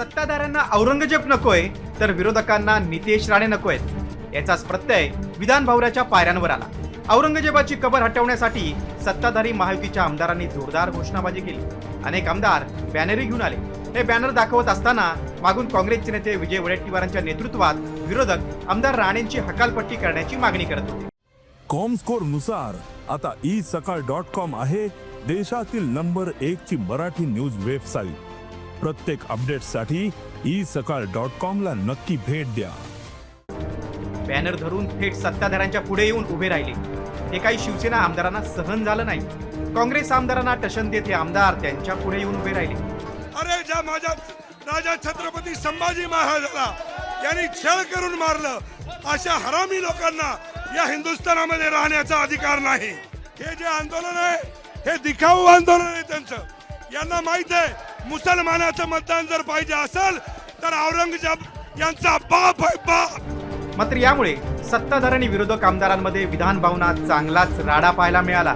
सत्ताधाऱ्यांना औरंगजेब नकोय तर विरोधकांना नितेश राणे नकोयत. याचाच प्रत्यय विधान भवनाच्या पायऱ्यांवर आला. औरंगजेबाची कबर हटवण्यासाठी सत्ताधारी महायुतीच्या आमदारांनी जोरदार घोषणाबाजी केली. अनेक आमदार बॅनरही घेऊन आले. हे बॅनर दाखवत असताना मागून काँग्रेसचे नेते विजय वडेट्टीवारांच्या नेतृत्वात विरोधक आमदार राणेंची हकालपट्टी करण्याची मागणी करत होते. कॉमस्कोरनुसार आता ई सकाळ डॉट कॉम आहे देशातील नंबर एक ची मराठी न्यूज वेबसाईट. प्रत्येक अपडेटसाठी ई सकाळ डॉट कॉम ला नक्की भेट द्या. बॅनर धरून थेट सत्ताधाऱ्यांच्या पुढे येऊन उभे राहिले. हे काही शिवसेना आमदारांना सहन झालं नाही. काँग्रेस आमदारांना टशन देत हे आमदार त्यांच्या पुढे येऊन उभे राहिले. अरे ज्या माझ्या राजा छत्रपती संभाजी महाराजाला यांनी छळ करून मारलं अशा हरामी लोकांना या हिंदुस्थानामध्ये राहण्याचा अधिकार नाही. हे जे आंदोलन आहे हे दिखाऊ आंदोलन आहे त्यांचं. यांना माहीत आहे मुसलमानाचं मतदान जर पाहिजे असेल तर औरंगजेब यांचा बाप आहे बाप. मात्र यामुळे सत्ताधार आणि विरोधक आमदारांमध्ये विधान भवनात चांगलाच राडा पाहायला मिळाला.